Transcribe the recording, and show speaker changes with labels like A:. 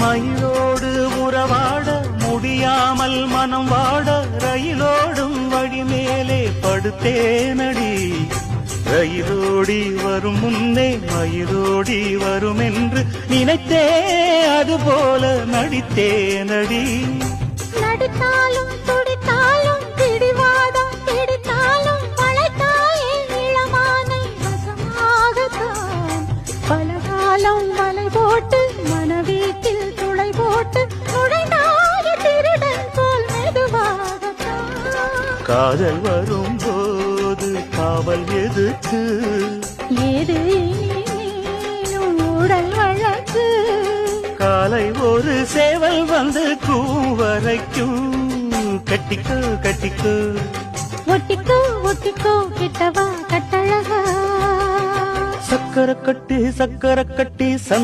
A: மயிலோடு உறவாட முடியாமல் மனம் வாட ரயிலோடும் வழி மேலே படுத்தேனடி. ரயிலோடி வரும் முன்னே மயிலோடி வரும் என்று நினைத்தே அதுபோல நடித்தேனடி.
B: நடித்தாலும் துடித்தாலும் பிடிவாதம் பிடித்தாலும் பழைத்தாயே இளமானை வசமாகத்தான் பலகாலம் வலை போட்டு
A: காதல் வரும்போது காவல் எதுக்கு
B: ஏது உடல் வழக்கு?
A: காலை ஒரு சேவல் வந்து கூவரைக்கும் கட்டிக்கோ கட்டிக்கோ.
B: ஒட்டிக்கோ ஒட்டிக்கோ கிட்டவா கட்டழகா?
A: சக்கர கட்டி சக்கர கட்டி சந்த